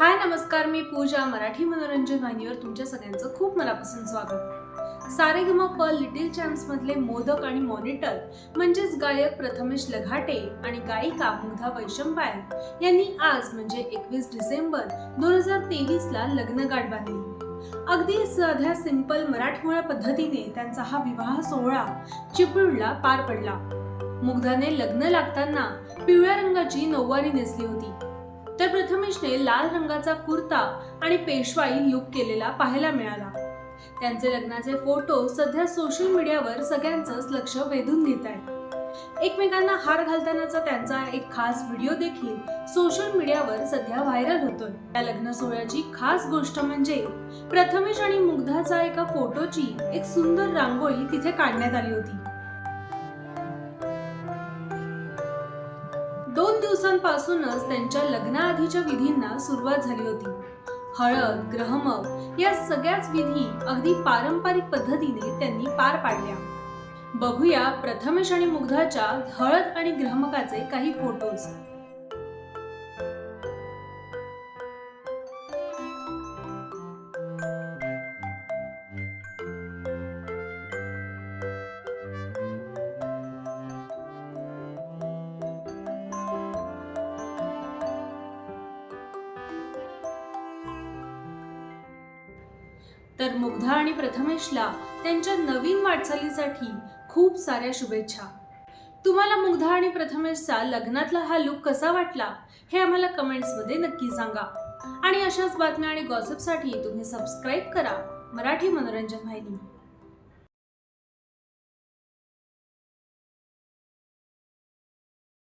हाय नमस्कार. मी पूजा मराठी मनोरंजन वाहिनीवर तुमच्या सगळ्यांचं खूप मनापासून स्वागत. सारेगम प लिटिल चॅम्समधले मोदक आणि मॉनिटर म्हणजेच गायक प्रथमेश लघाटे आणि गायिका मुग्धा वैशंपाय यांनी आज म्हणजे एकवीस डिसेंबर दोन हजार तेवीसला लग्नगाठ बांधली. अगदी साध्या सिंपल मराठमोळ्या पद्धतीने त्यांचा हा विवाह सोहळा चिपळूणला पार पडला. मुग्धाने लग्न लागताना पिवळ्या रंगाची नऊवारी नेसली होती. तर प्रथमेशने लाल रंगाचा कुर्ता आणि पेशवाई लुक केलेला पाहायला मिळाला. त्यांचे लग्नाचे फोटो सध्या सोशल मीडियावर सगळ्यांचंच लक्ष वेधून घेत आहे. एकमेकांना हार घालतानाचा त्यांचा एक खास व्हिडिओ देखील सोशल मीडियावर सध्या व्हायरल होतोय. या लग्न सोहळ्याची खास गोष्ट म्हणजे प्रथमेश आणि मुग्धाचा एका फोटोची एक सुंदर रांगोळी तिथे काढण्यात आली होती. दिवसांपासूनच त्यांच्या लग्नाआधीच्या विधींना सुरुवात झाली होती. हळद ग्रहमक या सगळ्याच विधी अगदी पारंपरिक पद्धतीने त्यांनी पार पाडल्या. बघूया प्रथमेश आणि मुग्धाच्या हळद आणि ग्रहमकाचे काही फोटोज तर मुग्धा आणि प्रथमेशला त्यांच्या नवीन वाटचालीसाठी खूप साऱ्या शुभेच्छा. तुम्हाला मुग्धा आणि प्रथमेशचा लग्नातला हा लुक कसा वाटला हे आम्हाला कमेंट्समध्ये नक्की सांगा. आणि अशाच बातम्या आणि गॉसिपसाठी तुम्ही सबस्क्राईब करा मराठी मनोरंजन वाहिनी.